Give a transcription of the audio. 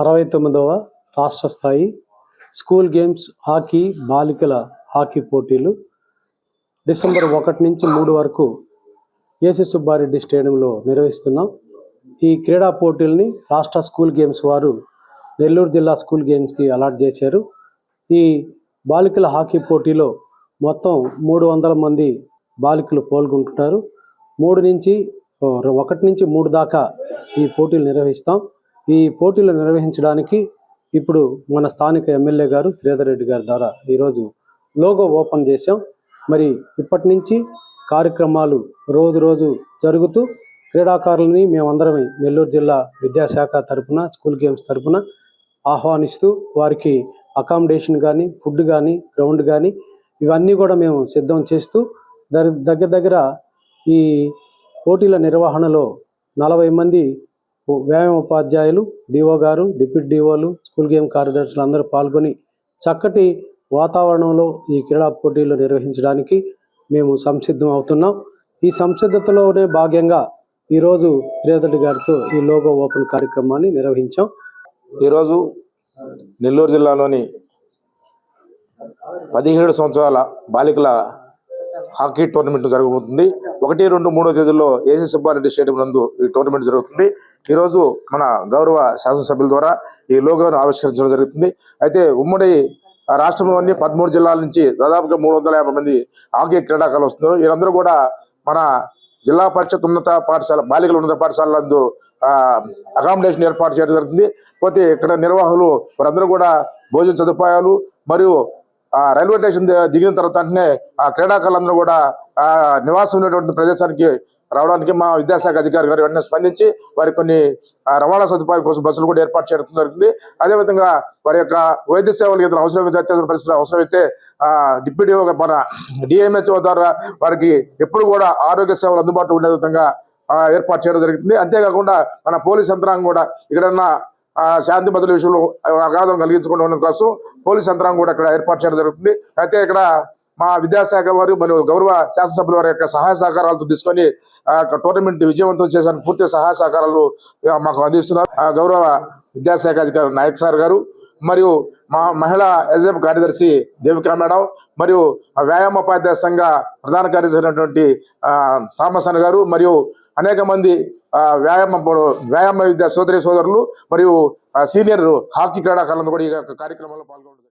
అరవై తొమ్మిదవ రాష్ట్ర స్థాయి స్కూల్ గేమ్స్ హాకీ బాలికల హాకీ పోటీలు డిసెంబర్ ఒకటి నుంచి మూడు వరకు ఏసి సుబ్బారెడ్డి స్టేడియంలో నిర్వహిస్తున్నాం. ఈ క్రీడా పోటీల్ని రాష్ట్ర స్కూల్ గేమ్స్ వారు నెల్లూరు జిల్లా స్కూల్ గేమ్స్కి అలాట్ చేశారు. ఈ బాలికల హాకీ పోటీలో మొత్తం మూడు వందల మంది బాలికలు పాల్గొంటున్నారు. మూడు నుంచి ఒకటి నుంచి మూడు దాకా ఈ పోటీలు నిర్వహిస్తాం. ఈ పోటీలు నిర్వహించడానికి ఇప్పుడు మన స్థానిక ఎమ్మెల్యే గారు శ్రీధర్ రెడ్డి గారి ద్వారా ఈరోజు లోగో ఓపెన్ చేశాం. మరి ఇప్పటి నుంచి కార్యక్రమాలు రోజు రోజు జరుగుతూ క్రీడాకారులని మేమందరమే నెల్లూరు జిల్లా విద్యాశాఖ తరపున స్కూల్ గేమ్స్ తరపున ఆహ్వానిస్తూ వారికి అకామిడేషన్ కానీ ఫుడ్ కానీ గ్రౌండ్ కానీ ఇవన్నీ కూడా మేము సిద్ధం చేస్తూ దగ్గర దగ్గర ఈ పోటీల నిర్వహణలో నలభై మంది వ్యాయామ ఉపాధ్యాయులు డిఓ గారు డిప్యూటీ డిఓలు స్కూల్ గేమ్ కార్యదర్శులు అందరూ పాల్గొని చక్కటి వాతావరణంలో ఈ క్రీడా పోటీలు నిర్వహించడానికి మేము సంసిద్ధం అవుతున్నాం. ఈ సంసిద్ధతలోనే భాగంగా ఈరోజు శ్రీధర్ గారితో ఈ లోగో ఓపెన్ కార్యక్రమాన్ని నిర్వహించాం. ఈరోజు నెల్లూరు జిల్లాలోని పదిహేడు సంవత్సరాల బాలికల హాకీ టోర్నమెంట్ జరగబోతుంది. ఒకటి రెండు మూడో తేదీల్లో ఏసీ సుబ్బారెడ్డి స్టేడియం నందు ఈ టోర్నమెంట్ జరుగుతుంది. ఈరోజు మన గౌరవ శాసనసభ్యుల ద్వారా ఈ లోగోను ఆవిష్కరించడం జరుగుతుంది. అయితే ఉమ్మడి రాష్ట్రంలోని పదమూడు జిల్లాల నుంచి దాదాపుగా మూడు వందల యాభై మంది హాకీ క్రీడాకారులు వస్తున్నారు. వీరందరూ కూడా మన జిల్లా పరిషత్ ఉన్నత పాఠశాల బాలికల ఉన్నత పాఠశాల నందు అకామిడేషన్ ఏర్పాటు చేయడం జరుగుతుంది. పోతే ఇక్కడ నిర్వాహకులు వారందరూ కూడా భోజన సదుపాయాలు మరియు రైల్వే స్టేషన్ దిగిన తర్వాత వెంటనే ఆ క్రీడాకారులందరూ కూడా ఆ నివాసం ఉన్నటువంటి ప్రదేశానికి రావడానికి మా విద్యాశాఖ అధికారి గారు వెంటనే స్పందించి వారి కొన్ని రవాణా సదుపాయం కోసం బస్సులు కూడా ఏర్పాటు చేయడం జరుగుతుంది అదేవిధంగా వారి యొక్క వైద్య సేవలు ఏదైనా అవసరమైతే అత్యవసర పరిస్థితులు అవసరమైతే ఆ డిప్యూటీ మన డిఎంహెచ్ఓ ద్వారా వారికి ఎప్పుడు కూడా ఆరోగ్య సేవలు అందుబాటులో ఉండే విధంగా ఏర్పాటు చేయడం జరుగుతుంది అంతేకాకుండా మన పోలీస్ యంత్రాంగం కూడా ఇక్కడన్నా శాంతి భద్రుల విషయంలో అగాధం కలిగించకుండా ఉండడం కోసం పోలీస్ యంత్రాంగం కూడా ఇక్కడ ఏర్పాటు చేయడం జరుగుతుంది. అయితే ఇక్కడ మా విద్యాశాఖ వారు మరియు గౌరవ శాసనసభ్యుల వారి యొక్క సహాయ సహకారాలతో తీసుకొని యొక్క టోర్నమెంట్ విజయవంతం చేసిన పూర్తి సహాయ సహకారాలు మాకు అందిస్తున్నారు. ఆ, గౌరవ విద్యాశాఖ అధికారి నాయక్ సార్ గారు మరియు మా మహిళా ఎస్ఎఫ్ కార్యదర్శి దేవికా మేడం మరియు వ్యాయామోపాధ్యాయ సంఘ ప్రధాన కార్యదర్శి అయినటువంటి థామస్ అన్న గారు మరియు అనేక మంది వ్యాయామ వ్యాయామ విద్యా సోదరి సోదరులు మరియు సీనియర్ హాకీ క్రీడాకారులను కూడా ఈ కార్యక్రమంలో పాల్గొంటారు